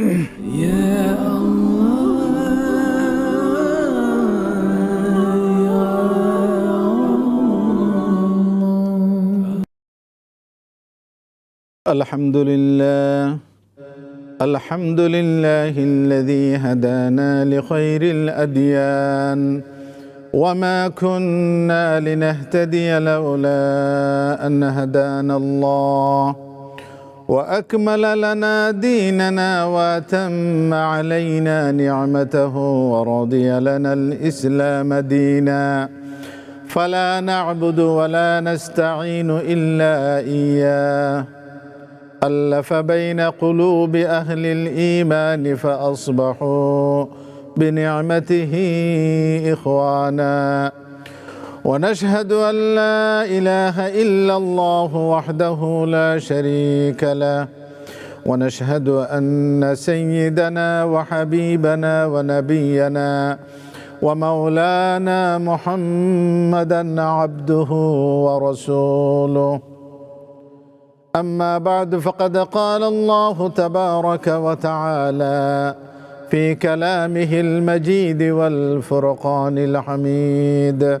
يا الله الحمد لله. الحمد لله الذي هدانا لخير الأديان. وما كنا لنهتدي لولا أن هدانا الله. وأكمل لنا ديننا وأتم علينا نعمته ورضي لنا الإسلام دينا. فلا نعبد ولا نستعين إلا إياه. ألف بين قلوب أهل الإيمان فأصبحوا بنعمته إخوانا. ونشهد أن لا إله إلا الله وحده لا شريك له. ونشهد أن سيدنا وحبيبنا ونبينا ومولانا محمدا عبده ورسوله. أما بعد فقد قال الله تبارك وتعالى في كلامه المجيد والفرقان الحميد.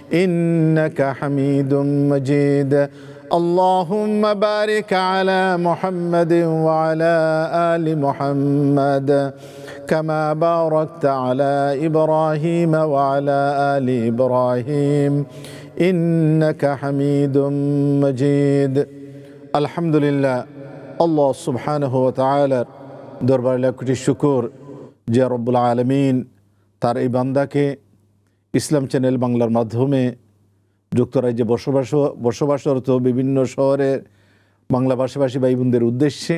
انك حميد مجيد اللهم بارك على محمد وعلى ال محمد كما باركت على ابراهيم وعلى ال ابراهيم انك حميد مجيد الحمد لله আল্লাহ সুবহানাহু ওয়া তাআলার দরবারে লাখ কোটি শুকর যে রব্বুল আলমিন তার এই বান্দাকে ইসলাম চ্যানেল বাংলার মাধ্যমে যুক্তরাজ্যে বসবাস বসবাসরত বিভিন্ন শহরের বাংলা ভাষাভাষী ভাই বোনদের উদ্দেশ্যে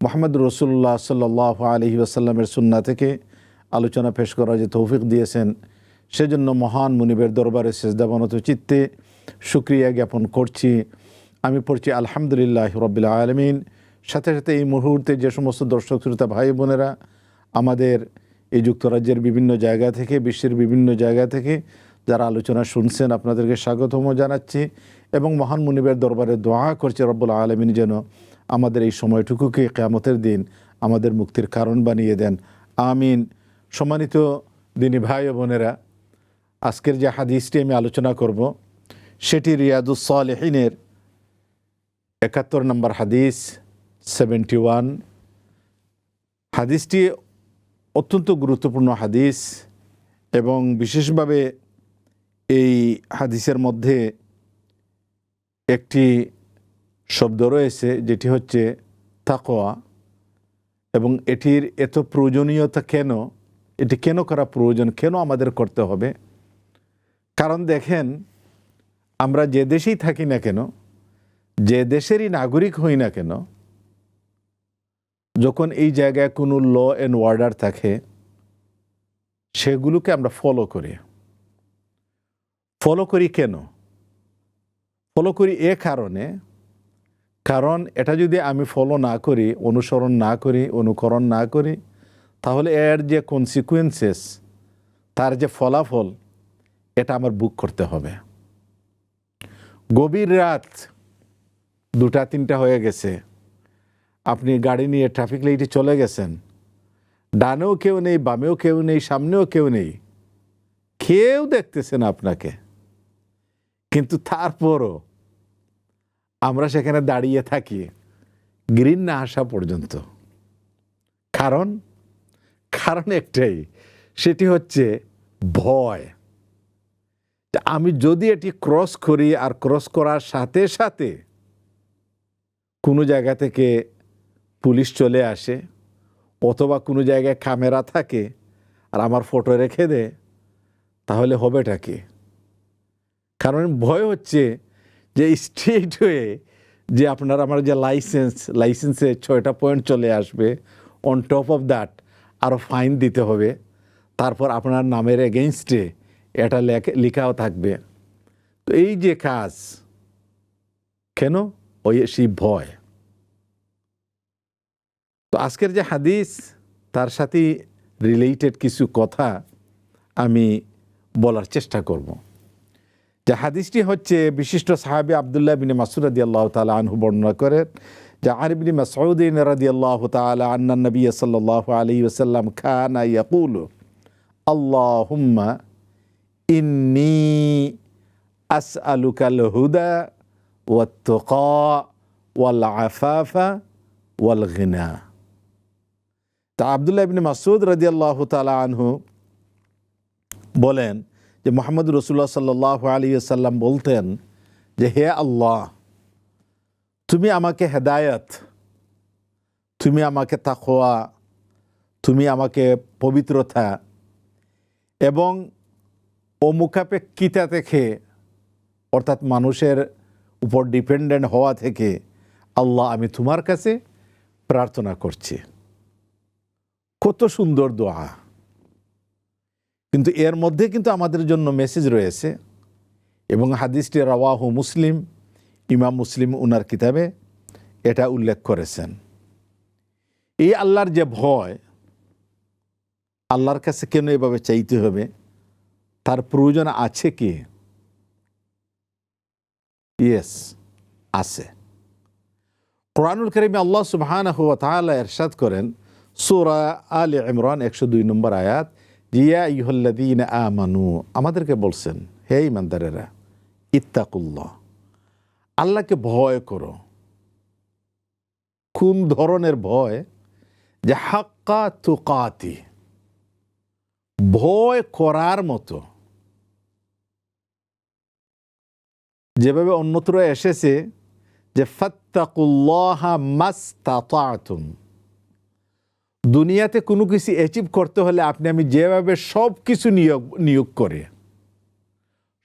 মোহাম্মদ রসুল্লাহ সাল্লাহ আলহি আসাল্লামের সুন্না থেকে আলোচনা পেশ করার যে তৌফিক দিয়েছেন, সেজন্য মহান মুনিবের দরবারে সেজদাবনত চিত্তে সুক্রিয়া জ্ঞাপন করছি। আমি পড়ছি আলহামদুলিল্লাহ রবিল্লা আলমিন। সাথে সাথে এই মুহূর্তে যে সমস্ত দর্শক, শ্রোতা ভাই বোনেরা আমাদের এই যুক্তরাজ্যের বিভিন্ন জায়গা থেকে, বিশ্বের বিভিন্ন জায়গা থেকে যারা আলোচনা শুনছেন, আপনাদেরকে স্বাগতম জানাচ্ছি এবং মহান মুনিবের দরবারে দোয়া করছে রব্বুল আলমিন যেন আমাদের এই সময়টুকুকে কেয়ামতের দিন আমাদের মুক্তির কারণ বানিয়ে দেন। আমিন। সম্মানিত দিনী ভাই ও বোনেরা, আজকের যে হাদিসটি আমি আলোচনা করব, সেটি রিয়াদুসলেহিনের একাত্তর নম্বর হাদিস সেভেন্টি ওয়ান হাদিসটি অত্যন্ত গুরুত্বপূর্ণ হাদিস এবং বিশেষভাবে এই হাদিসের মধ্যে একটি শব্দ রয়েছে, যেটি হচ্ছে তাকোয়া এবং এটির এত প্রয়োজনীয়তা কেন, এটি কেন করা প্রয়োজন, কেন আমাদের করতে হবে? কারণ দেখেন, আমরা যে দেশেই থাকি না কেন, যে দেশেরই নাগরিক হই না কেন যখন এই জায়গায় কোনো ল অ্যান্ড অর্ডার থাকে, সেগুলোকে আমরা ফলো করি। ফলো করি কেন? ফলো করি এ কারণে, কারণ এটা যদি আমি ফলো না করি, অনুসরণ না করি, অনুকরণ না করি, তাহলে এর যে কনসিকুয়েন্সেস তার যে ফলাফল, এটা আমার বুক করতে হবে। গভীর রাত দুটা, তিনটা হয়ে গেছে। আপনি গাড়ি নিয়ে ট্রাফিক লাইটে চলে গেছেন। ডানেও কেউ নেই, বামেও কেউ নেই, সামনেও কেউ নেই। কেউ দেখতেছে না আপনাকে। কিন্তু তারপরও আমরা সেখানে দাঁড়িয়ে থাকি গ্রিন না আসা পর্যন্ত। কারণ কারণ একটাই, সেটি হচ্ছে ভয়। আমি যদি এটি ক্রস করি আর ক্রস করার সাথে সাথে কোনো জায়গা থেকে পুলিশ চলে আসে, অথবা কোনো জায়গায় ক্যামেরা থাকে আর আমার ফটো রেখে দে তাহলে হবেটা কি? কারণ ভয় হচ্ছে যে স্ট্রেট হয়ে যে আপনার আমার যে লাইসেন্স লাইসেন্সে ছয়টা পয়েন্ট চলে আসবে অন টপ অফ দ্যাট আরও ফাইন দিতে হবে, তারপর আপনার নামের এগেনস্টে এটা লেখ- লেখাও থাকবে। তো এই যে কাজ, কেন? ওই সেই ভয়। তো আজকের যে হাদিস, তার সাথে রিলেটেড কিছু কথা আমি বলার চেষ্টা করব। যে হাদিসটি হচ্ছে বিশিষ্ট সাহাবী আবদুল্লাহ বিন মাসুদ আল্লাহ তালা আনহু বর্ণনা করেন যে আরবিন মাসউদ্দিন রাদি আল্লাহ তালা আন্না নবী সাল্লাহ আলী ওসাল্লাম খান ইয়াকুল, আল্লাহুম্মা ইন্নি আসআলুকাল হুদা ওয়াত্তুকা ওয়াল আফাফা ওয়াল গিনা। তা আবদুল্লাহ ইবনে মাসুদ রাদিয়াল্লাহু তাআলা আনহু বলেন যে মোহাম্মদ রসুল্লাহ সাল্লাহ আলী সাল্লাম বলতেন যে, হে আল্লাহ, তুমি আমাকে হেদায়ত, তুমি আমাকে তাকোয়া তুমি আমাকে পবিত্রতা এবং অমুখাপেক্ষিতা থেকে, অর্থাৎ মানুষের উপর ডিপেন্ডেন্ট হওয়া থেকে আল্লাহ আমি তোমার কাছে প্রার্থনা করছি। কত সুন্দর দোয়া। কিন্তু এর মধ্যে কিন্তু আমাদের জন্য মেসেজ রয়েছে এবং হাদিসটি রাওয়াহু মুসলিম, ইমাম মুসলিম উনার কিতাবে এটা উল্লেখ করেছেন। এই আল্লাহর যে ভয়, আল্লাহর কাছে কেন এভাবে চাইতে হবে? তার প্রয়োজন আছে কি? ইয়েস আছে। কোরআনুল করিমে আল্লাহ সুবহান হুয়া এরশাদ করেন সূরা আলে ইমরান একশো দুই নম্বর আয়াত জিয়া ইহল্লাদিন আমানু, আমাদেরকে বলছেন, হে ইমানদারেরা ইত্তাকুল্লাহ, আল্লাহকে ভয় করো। কোন ধরনের ভয়? যে হাক্কা তুকাতি, ভয় করার মতো। যেভাবে অন্যত্র এসেছে যে ফাত্তাকুল্লাহা মাস্তাতাতুম দুনিয়াতে কোনো কিছু অ্যাচিভ করতে হলে আপনি আমি যেভাবে সব কিছু নিয়োগ নিয়োগ করে,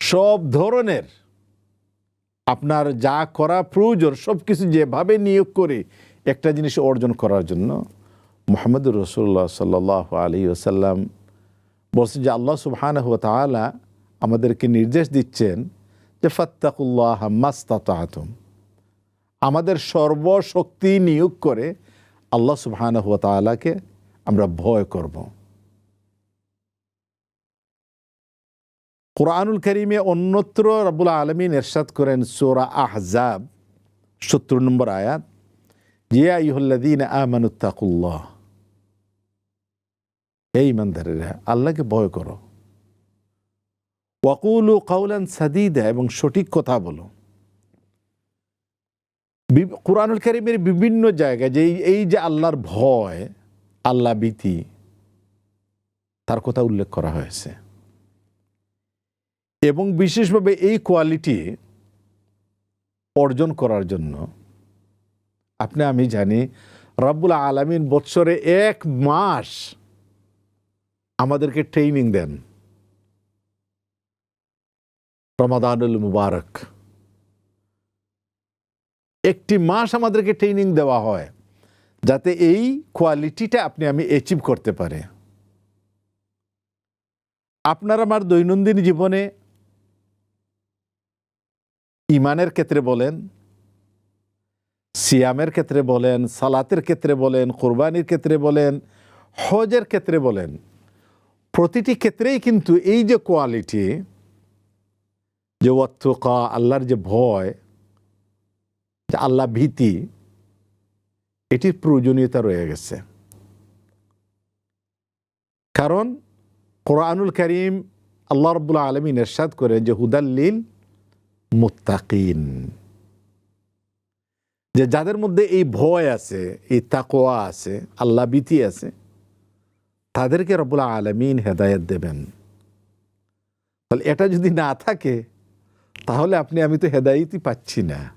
সব ধরনের আপনার যা করা প্রয়োজন, সব কিছু যেভাবে নিয়োগ করে, একটা জিনিস অর্জন করার জন্য মোহাম্মদ রসুল্লাহ সাল্লাহ আলী ওসাল্লাম বলছেন যে আল্লাহ সুবহান তালা আমাদেরকে নির্দেশ দিচ্ছেন যে ফাত্তাকুল্লাহ মাস্তাতাতুম। আমাদের সর্বশক্তি নিয়োগ করে আল্লাহ সুবহান হুয়া তালাকে আমরা ভয় করব। কোরআনুল করিমে অন্যত্র রব্বুল আলমিন এরশাদ করেন সোরা আহজাব, সত্তর নম্বর আয়াত জিয়া ইহল্লাদিন আমানুত্তাকুল্লাহ এই ইমানদারেরা আল্লাহকে ভয় করো। ওয়াকুলু কাউলান সাদিদা, এবং সঠিক কথা বলো। কোরআনুল কারিমের বিভিন্ন জায়গায় যে এই- যে আল্লাহর ভয়, আল্লাহ ভীতি, তার কথা উল্লেখ করা হয়েছে। এবং বিশেষভাবে এই কোয়ালিটি অর্জন করার জন্য আপনি, আমি জানি, রাব্বুল আলমিন বৎসরে এক মাস আমাদেরকে ট্রেনিং দেন। রমাদানুল মুবারক। একটি মাস আমাদেরকে ট্রেনিং দেওয়া হয়, যাতে এই কোয়ালিটিটা আপনি, আমি অ্যাচিভ করতে পারে। আপনার আমার দৈনন্দিন জীবনে ইমানের ক্ষেত্রে বলেন, সিয়ামের ক্ষেত্রে বলেন, সালাতের ক্ষেত্রে বলেন, কোরবানির ক্ষেত্রে বলেন, হজের ক্ষেত্রে বলেন, প্রতিটি ক্ষেত্রেই কিন্তু এই যে কোয়ালিটি যে ওয়াত্তুকা, আল্লাহর যে ভয় আল্লাহ ভীতি, এটির প্রয়োজনীয়তা রয়ে গেছে। কারণ কোরআনুল করিম আল্লাহ রব্বুল আলমিন এরশাদ করে যে হুদাল্লিল মুত্তাকিন। যে যাদের মধ্যে এই ভয় আছে, এই তাকোয়া আছে, আল্লাহ ভীতি আছে, তাদেরকে রব্বুল আলমিন হেদায়ত দেবেন। তাহলে এটা যদি না থাকে, তাহলে আপনি, আমি তো হেদায়তই পাচ্ছি না।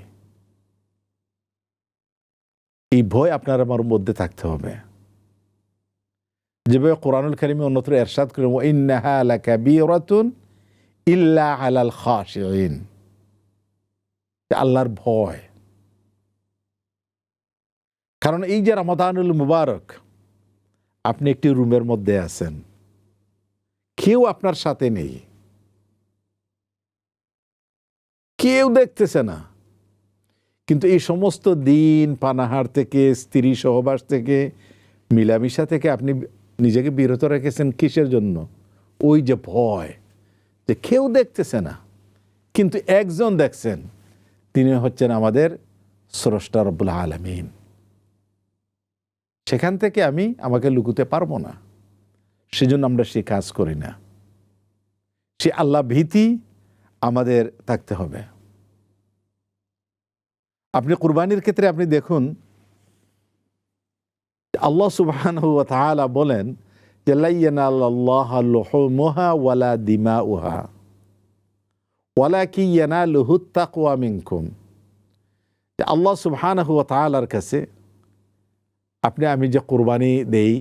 এই ভয় আপনার আমার মধ্যে থাকতে হবে। যেভাবে কোরআনুল কারিমে অন্যত্র এরশাদ করে ইল্লা আল্লাহর ভয়। কারণ এই যে রমাদানুল মুবারক, আপনি একটি রুমের মধ্যে আছেন। কেউ আপনার সাথে নেই। কেউ দেখতেছে না। কিন্তু এই সমস্ত দিন পানাহার থেকে, স্ত্রী সহবাস থেকে, মিলামিশা থেকে আপনি নিজেকে বিরত রেখেছেন কিসের জন্য? ওই যে ভয়, যে কেউ দেখতেছে না। কিন্তু একজন দেখছেন, তিনি হচ্ছেন আমাদের স্রষ্টা রব্বুল আলমিন। সেখান থেকে আমি আমাকে লুকুতে পারব না। সেজন্য আমরা সে কাজ করি না। সে আল্লাহ ভীতি আমাদের থাকতে হবে। আপনি কুরবানির ক্ষেত্রে আপনি দেখুন, আল্লাহ সুবহান বলেন যে লাইয়ানাল্লাহা ওয়ালা দিমা উহা ওয়ালা কি ইয়ানা লুহুত্তাকুয়া মিনকুম। আল্লাহ সুবহান হুয়া কাছে, আপনি, আমি যে কোরবানি দেই,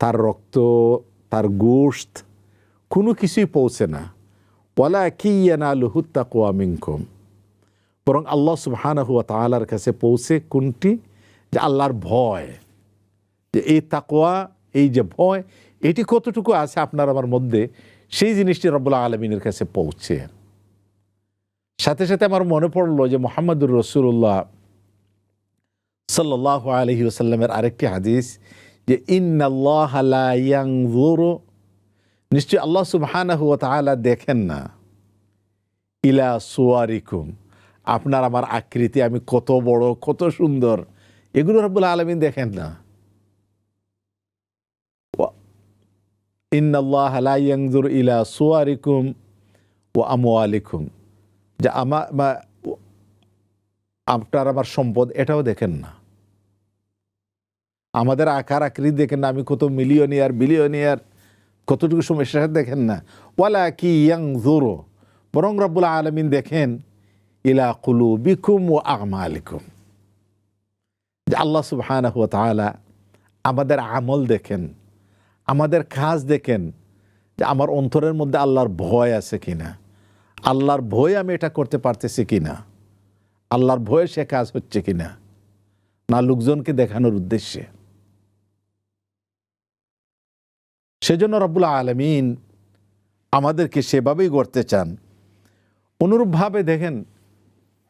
তার রক্ত, তার গোশত কোনো কিছুই পৌঁছে না। ওয়ালা কি ইয়ানা লুহুত্তাকুয়া মিনকুম। বরং আল্লাহ সুবহান হুয়া তালার কাছে পৌঁছে কোনটি? যে আল্লাহর ভয়। যে এই তাকোয়া এই যে ভয়, এটি কতটুকু আছে আপনার আমার মধ্যে? সেই জিনিসটি রব্বুল্লাহ আলমিনের কাছে পৌঁছে। সাথে সাথে আমার মনে পড়ল যে মোহাম্মদুর রসুল্লাহ সাল্লাহ আলহি ওসাল্লামের আরেকটি হাদিস যে ইন্নাল্লাহ নিশ্চয় আল্লাহ সুবহানাহ তাআলা দেখেন না। ইলা সুয়ারিকুম আপনার আমার আকৃতি, আমি কত বড়, কত সুন্দর। এগুলো রব্বুল আলমিন দেখেন না। ইন্নাল্লাহ লা ইয়ানজুর ইলা সুয়ারিকুম ও আমওয়ালিকুম। যে আমার আপনার আমার সম্পদ, এটাও দেখেন না। আমাদের আকার আকৃতি দেখেন না, আমি কত মিলিয়নিয়ার, বিলিয়নিয়ার, কতটুকু সমস্যা দেখেন না। ওয়ালা কি ইয়াং জোরো বরং রব্বুল আলমিন দেখেন ইলা কুলু বিকুম ও আমালিকুম যে আল্লাহ সুবহান আমাদের আমল দেখেন, আমাদের কাজ দেখেন যে আমার অন্তরের মধ্যে আল্লাহর ভয় আছে কিনা, আল্লাহর ভয় আমি এটা করতে পারতেছি কিনা, আল্লাহর ভয়ে সে কাজ হচ্ছে কিনা, না লোকজনকে দেখানোর উদ্দেশ্যে। সেজন্য রব্বুল আলমিন আমাদেরকে সেভাবেই গড়তে চান। অনুরূপভাবে দেখেন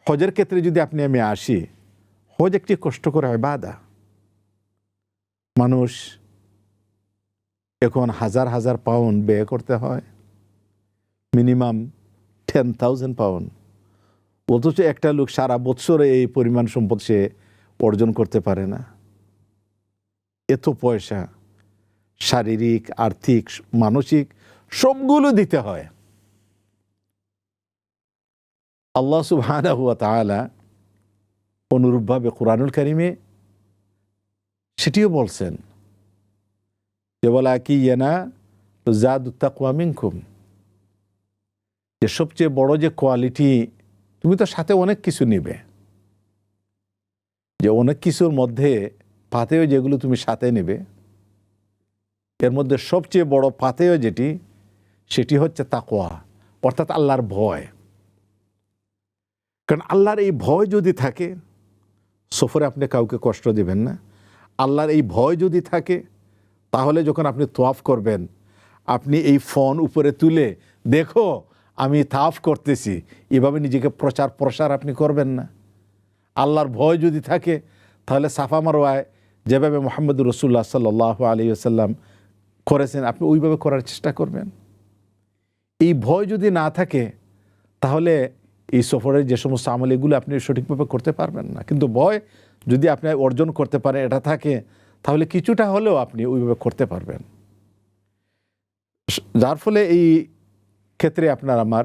হজের ক্ষেত্রে যদি আপনি আমি আসি, হজ একটি কষ্ট করে বাদা মানুষ এখন হাজার হাজার পাউন্ড ব্যয় করতে হয় মিনিমাম টেন থাউজেন্ড পাউন্ড অথচ একটা লোক সারা বৎসরে এই পরিমাণ সম্পদ সে অর্জন করতে পারে না। এত পয়সা, শারীরিক, আর্থিক, মানসিক, সবগুলো দিতে হয়। আল্লাহ সুবহানা হুয়া অনুরূপভাবে কোরআনুল করিমে সেটিও বলছেন যে বলা কি ইয়েনা তো জাদ উত্তাকুয়া মিনকুম। যে, সবচেয়ে বড় যে কোয়ালিটি, তুমি তো সাথে অনেক কিছু নিবে। যে, অনেক কিছুর মধ্যে পাতেও যেগুলো তুমি সাথে নেবে, এর মধ্যে সবচেয়ে বড় পাতেও যেটি, সেটি হচ্ছে তাকোয়া অর্থাৎ আল্লাহর ভয়। কারণ আল্লাহর এই ভয় যদি থাকে, সফরে আপনি কাউকে কষ্ট দিবেন না। আল্লাহর এই ভয় যদি থাকে, তাহলে যখন আপনি তোয়াফ করবেন, আপনি এই ফোন উপরে তুলে, দেখো, আমি তাফ করতেছি। এভাবে নিজেকে প্রচার প্রসার আপনি করবেন না। আল্লাহর ভয় যদি থাকে, তাহলে সাফা মারোয়ায় যেভাবে মোহাম্মদ রসুল্লাহ সাল্লাহ আলী আসাল্লাম করেছেন, আপনি ওইভাবে করার চেষ্টা করবেন। এই ভয় যদি না থাকে, তাহলে এই সফরের যে সমস্ত আমল, এগুলো আপনি সঠিকভাবে করতে পারবেন না। কিন্তু ভয় যদি আপনি অর্জন করতে পারেন, এটা থাকে, তাহলে কিছুটা হলেও আপনি ওইভাবে করতে পারবেন। যার ফলে এই ক্ষেত্রে আপনার আমার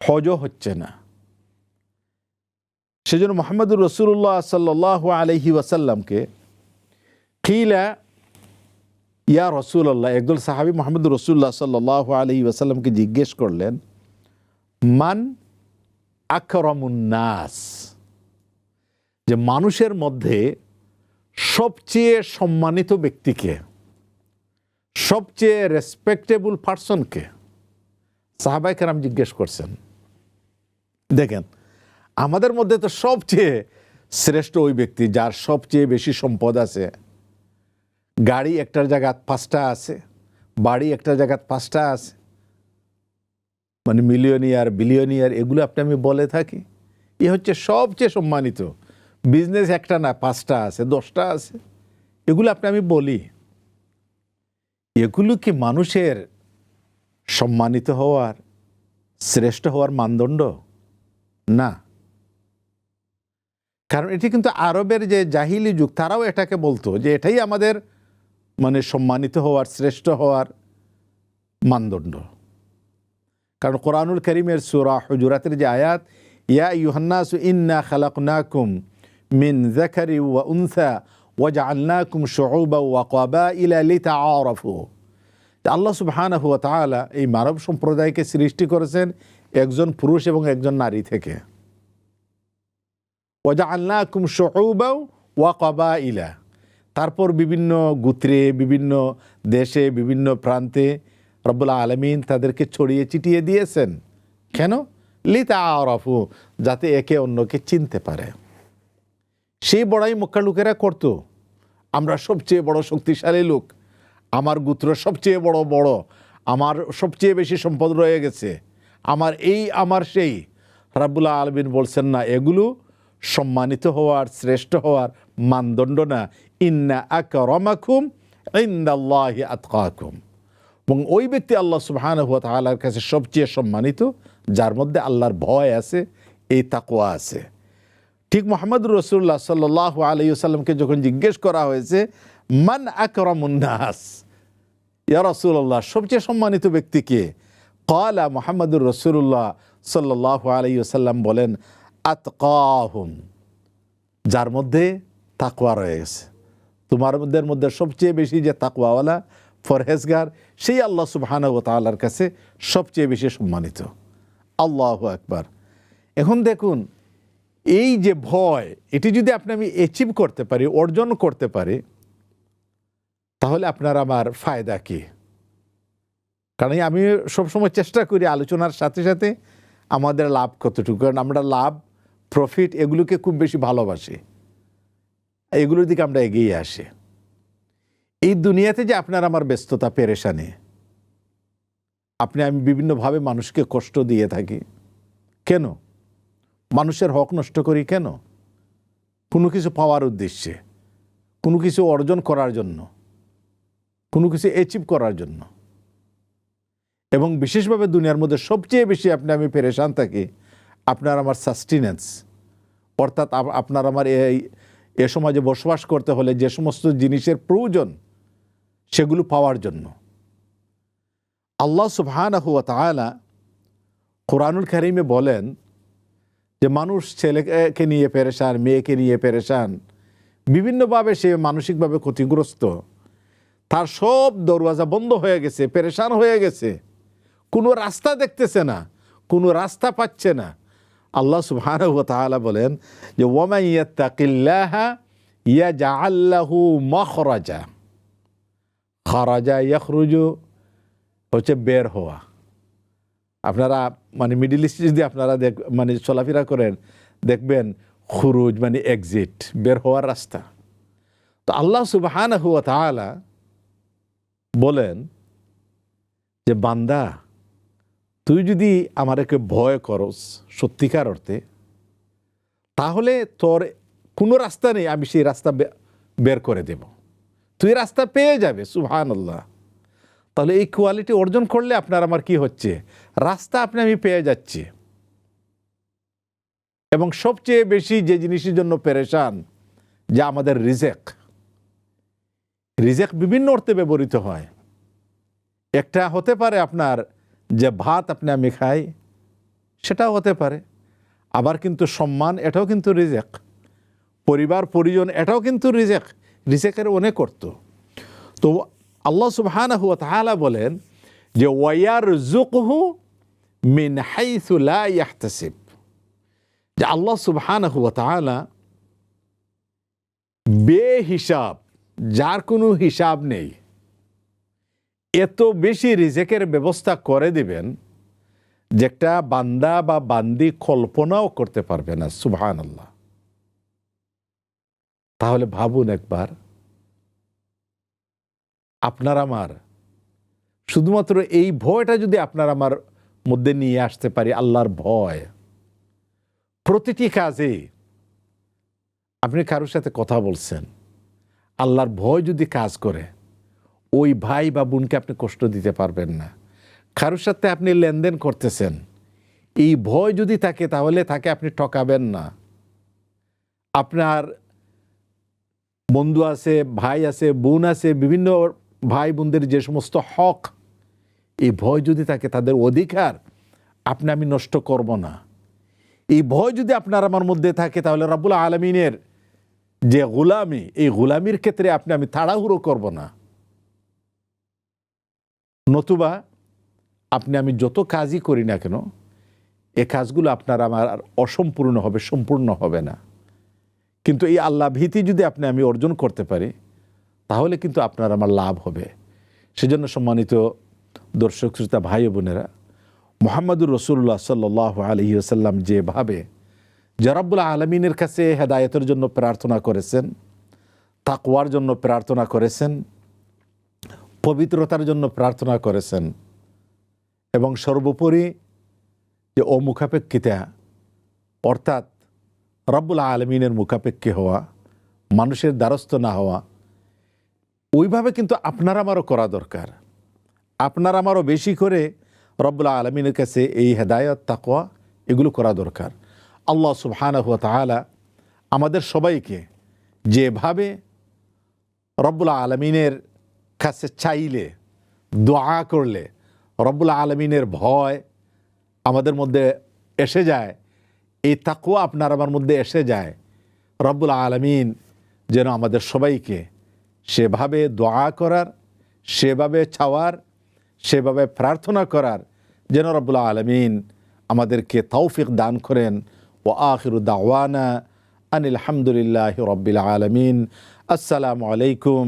হজও হচ্ছে না। সেজন্য মোহাম্মদুর রসুল্লাহ সাল্লাহ আলহি ওয়াসাল্লামকে খিলা ইয়া রসুল্লাহ একদল সাহাবি মোহাম্মদ রসুল্লাহ সাল্লাহ আলহি ওয়াসাল্লামকে জিজ্ঞেস করলেন, মান আকরমুন্নাস যে মানুষের মধ্যে সবচেয়ে সম্মানিত ব্যক্তিকে, সবচেয়ে রেসপেক্টেবল পার্সনকে সাহাবাই কেরাম জিজ্ঞেস করছেন। দেখেন, আমাদের মধ্যে তো সবচেয়ে শ্রেষ্ঠ ওই ব্যক্তি যার সবচেয়ে বেশি সম্পদ আছে। গাড়ি একটার জায়গাত পাঁচটা আছে, বাড়ি একটা জায়গাত পাঁচটা আছে মানে মিলিয়নিয়ার, বিলিয়নিয়ার, এগুলো আপনি আমি বলে থাকি। এ হচ্ছে সবচেয়ে সম্মানিত। বিজনেস একটা না, পাঁচটা আছে, দশটা আছে। এগুলো আপনি আমি বলি। এগুলো কি মানুষের সম্মানিত হওয়ার, শ্রেষ্ঠ হওয়ার মানদণ্ড? না। কারণ এটি কিন্তু আরবের যে জাহিলি যুগ, তারাও এটাকে বলতো যে এটাই আমাদের মানে সম্মানিত হওয়ার, শ্রেষ্ঠ হওয়ার মানদণ্ড। কারণ কোরআনুল করিমের সুরা হুজুরাতের যে আয়াত, ইয়া ইউহান্নাসু ইন্না খালাকনাকুম মিন জাকারি ওয়া উনসা ওয়াজআলনাকুম শুউবা ওয়া ক্বাবাইলা লিতাআরাফু। আল্লাহ সুবহানাহু ওয়া তাআলা এই মানব সম্প্রদায়কে সৃষ্টি করেছেন একজন পুরুষ এবং একজন নারী থেকে। ওয়াজআলনাকুম শুউবা ওয়া ক্বাবাইলা তারপর বিভিন্ন গোত্রে, বিভিন্ন দেশে, বিভিন্ন প্রান্তে রব্বুল্লা আলমিন তাদেরকে ছড়িয়ে চিটিয়ে দিয়েছেন। কেন? লিতা আরফু যাতে একে অন্যকে চিনতে পারে। সেই বড়াই মক্কা লোকেরা করতো। আমরা সবচেয়ে বড় শক্তিশালী লোক। আমার গোত্র সবচেয়ে বড় বড়। আমার সবচেয়ে বেশি সম্পদ রয়ে গেছে। আমার এই, আমার সেই। রাব্বুল্লাহ আলমিন বলছেন, না, এগুলো সম্মানিত হওয়ার, শ্রেষ্ঠ হওয়ার মানদণ্ড না। ইন্না আকরমাকুম ইন্দাল্লাহি আতকাকুম। এবং ওই ব্যক্তি আল্লাহ সুবহান হুয়া তালার কাছে সবচেয়ে সম্মানিত, যার মধ্যে আল্লাহর ভয় আছে, এই তাকোয়া আছে। ঠিক মোহাম্মদ রসুল্লাহ সাল্লাহ আলাইসাল্লামকে যখন জিজ্ঞেস করা হয়েছে, মান আকরমুন্নাস ইয়া রসুল্লাহ সবচেয়ে সম্মানিত ব্যক্তিকে কলা মোহাম্মদুর রসুল্লাহ সাল্লাহ আলাইসাল্লাম বলেন, আতকাহুম। যার মধ্যে তাকওয়া রয়েছে তোমার মধ্যে মধ্যে সবচেয়ে বেশি যে তাকওয়াওয়ালা ফরহেজগার সেই আল্লাহ সুবহান ও তাল্লার কাছে সবচেয়ে বেশি সম্মানিত। আল্লাহ একবার এখন দেখুন, এই যে ভয়, এটি যদি আপনি আমি অ্যাচিভ করতে পারি, অর্জন করতে পারি, তাহলে আপনার আমার ফায়দা কি? কারণ আমি সবসময় চেষ্টা করি আলোচনার সাথে সাথে আমাদের লাভ কতটুকু, কারণ আমরা লাভ প্রফিট এগুলোকে খুব বেশি ভালোবাসি। এগুলোর দিকে আমরা এগিয়ে আসি। এই দুনিয়াতে যে আপনার আমার ব্যস্ততা, পেরেশানি, আপনি আমি বিভিন্নভাবে মানুষকে কষ্ট দিয়ে থাকি। কেন? মানুষের হক নষ্ট করি কেন? কোনো কিছু পাওয়ার উদ্দেশ্যে, কোনো কিছু অর্জন করার জন্য, কোনো কিছু অ্যাচিভ করার জন্য। এবং বিশেষভাবে দুনিয়ার মধ্যে সবচেয়ে বেশি আপনি আমি পেরেশান থাকি, আপনার আমার সাস্টিনেন্স অর্থাৎ আপ- আপনার আমার এই এ সমাজে বসবাস করতে হলে যে সমস্ত জিনিসের প্রয়োজন সেগুলো পাওয়ার জন্য। আল্লাহ সুবহানাহু ওয়া তাআলা কোরআনুল কারিমে বলেন যে মানুষ ছেলেকে নিয়ে পেরেশান, মেয়েকে নিয়ে পেরেশান, বিভিন্নভাবে সে মানসিকভাবে ক্ষতিগ্রস্ত। তার সব দরওয়াজা বন্ধ হয়ে গেছে, পেরেশান হয়ে গেছে। কোনো রাস্তা দেখতেছে না, কোনো রাস্তা পাচ্ছে না। আল্লাহ সুবহানাহু ওয়া বলেন যে ওয়ামান ইয়াত্তাকিল্লাহা ইয়াজআল্লাহু মাখরাজা। খারাজা ইয়াখরুজু হচ্ছে বের হওয়া। আপনারা মানে মিডিল ইস্টে যদি আপনারা দেখ মানে চলাফেরা করেন, দেখবেন খুরুজ মানে এক্সিট বের হওয়ার রাস্তা। তো আল্লাহ সুবহানাহু ওয়া তাআলা বলেন যে, বান্দা, তুই যদি আমাদেরকে ভয় করস সত্যিকার অর্থে, তাহলে তোর কোনো রাস্তা নেই, আমি সেই রাস্তা বের করে দেব। তুই রাস্তা পেয়ে যাবে সুহান আল্লাহ তাহলে এই কোয়ালিটি অর্জন করলে আপনার আমার কি হচ্ছে? রাস্তা আপনি, আমি পেয়ে যাচ্ছি। এবং সবচেয়ে বেশি যে জিনিসের জন্য পেরেশান, যা আমাদের রিজেক। রিজেক বিভিন্ন অর্থে ব্যবহৃত হয়। একটা হতে পারে আপনার যে ভাত আপনি, আমি খাই, সেটাও হতে পারে। আবার কিন্তু সম্মান, এটাও কিন্তু রিজেক। পরিবার, পরিজন, এটাও কিন্তু রিজেক। রিজেকের অনেক অর্থ তো আল্লাহ সুবহানাহু ওয়া তাআলা বলেন যে ওয়ার জুকহু মিন হাইসু লা ইয়াহতাসিব। যে আল্লাহ সুবহানাহু ওয়া তাআলা বেহিসাব, যার কোনো হিসাব নেই, এত বেশি রিজেকের ব্যবস্থা করে দিবেন যেটা বান্দা বা বান্দি কল্পনাও করতে পারবে না সুবহান আল্লাহ তাহলে ভাবুন একবার, আপনার আমার, শুধুমাত্র এই ভয়টা যদি আপনার আমার মধ্যে নিয়ে আসতে পারি, আল্লাহর ভয়। প্রতিটি কাজে আপনি কারোর সাথে কথা বলছেন, আল্লাহর ভয় যদি কাজ করে, ওই ভাই বা বোনকে আপনি কষ্ট দিতে পারবেন না। কারোর সাথে আপনি লেনদেন করতেছেন, এই ভয় যদি থাকে তাহলে তাকে আপনি ঠকাবেন না। আপনার বন্ধু আছে, ভাই আছে, বোন আছে, বিভিন্ন ভাই বোনদের যে সমস্ত হক, এই ভয় যদি থাকে তাদের অধিকার আপনি আমি নষ্ট করব না। এই ভয় যদি আপনার আমার মধ্যে থাকে তাহলে রাবুল আলমিনের যে গোলামি, এই গোলামির ক্ষেত্রে আপনি আমি তাড়াহুড়ো করব না। নতুবা আপনি আমি যত কাজই করি না কেন, এ কাজগুলো আপনার আমার অসম্পূর্ণ হবে, সম্পূর্ণ হবে না। কিন্তু এই আল্লাহ ভীতি যদি আপনি আমি অর্জন করতে পারি, তাহলে কিন্তু আপনার আমার লাভ হবে। সেজন্য সম্মানিত দর্শক, শ্রোতা, ভাই বোনেরা, মোহাম্মদুর রসুল্লাহ সাল্লাহ আলহি আসাল্লাম যেভাবে জরাবুল্লাহ আলমিনের কাছে হেদায়তের জন্য প্রার্থনা করেছেন, তাকওয়ার জন্য প্রার্থনা করেছেন, পবিত্রতার জন্য প্রার্থনা করেছেন এবং সর্বোপরি যে অমুখাপেক্ষিতা, অর্থাৎ রব্বুল আলমিনের মুখাপেক্ষী হওয়া, মানুষের দ্বারস্থ না হওয়া, ওইভাবে কিন্তু আপনার আমারও করা দরকার। আপনার আমারও বেশি করে রব্বুল আলমিনের কাছে এই হেদায়ত তাকোয়া এগুলো করা দরকার। আল্লাহ সুবহানাহু ওয়া তাআলা আমাদের সবাইকে যেভাবে রব্বুল আলমিনের কাছে চাইলে, দোয়া করলে, রব্বুল আলমিনের ভয় আমাদের মধ্যে এসে যায় এই তাকুয়া আপনার আমার মধ্যে এসে যায়। রব্বুল আলমিন যেন আমাদের সবাইকে সেভাবে দোয়া করার, সেভাবে চাওয়ার, সেভাবে প্রার্থনা করার যেন রব্বুল আলমিন আমাদেরকে তৌফিক দান করেন। ও আখির দাওয়ানা আনিল হামদুলিল্লাহ রব্বিল আলমিন। আসসালামু আলাইকুম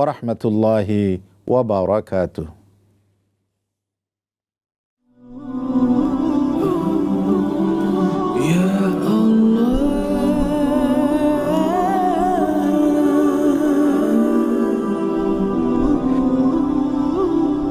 ওরহমতুল্লাহি ওবরাকাতুহ